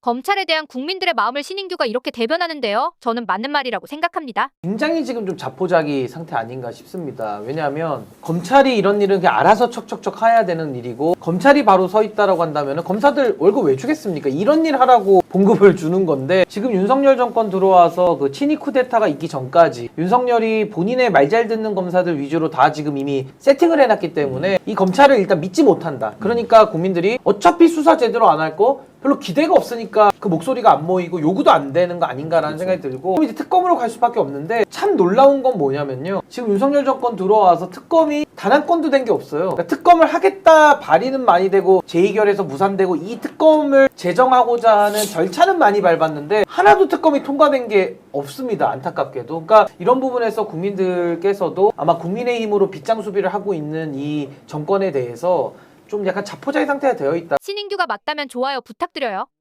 검찰에 대한 국민들의 마음을 신인규가 이렇게 대변하는데요. 저는 맞는 말이라고 생각합니다. 굉장히 지금 좀 자포자기 상태 아닌가 싶습니다. 왜냐하면 검찰이 이런 일은 그냥 알아서 척척척 해야 되는 일이고 검찰이 바로 서 있다라고 한다면 검사들 월급 왜 주겠습니까? 이런 일 하라고 봉급을 주는 건데 지금 윤석열 정권 들어와서 그 친이 쿠데타가 있기 전까지 윤석열이 본인의 말 잘 듣는 검사들 위주로 다 지금 이미 세팅을 해놨기 때문에 이 검찰을 일단 믿지 못한다. 그러니까 국민들이 어차피 수사 제대로 안 할 거 별로 기대가 없으니까 그 목소리가 안 모이고 요구도 안 되는 거 아닌가라는 생각이 들고 그럼 이제 특검으로 갈 수밖에 없는데 참 놀라운 건 뭐냐면요. 지금 윤석열 정권 들어와서 특검이 단 한 건도 된 게 없어요. 그러니까 특검을 하겠다 발의는 많이 되고 재의결에서 무산되고 이 특검을 제정하고자 하는 절차는 많이 밟았는데 하나도 특검이 통과된 게 없습니다 안타깝게도 그러니까 이런 부분에서 국민들께서도 아마 국민의힘으로 빗장 수비를 하고 있는 이 정권에 대해서 좀 약간 자포자기 상태가 되어 있다 신인규가 맞다면 좋아요 부탁드려요.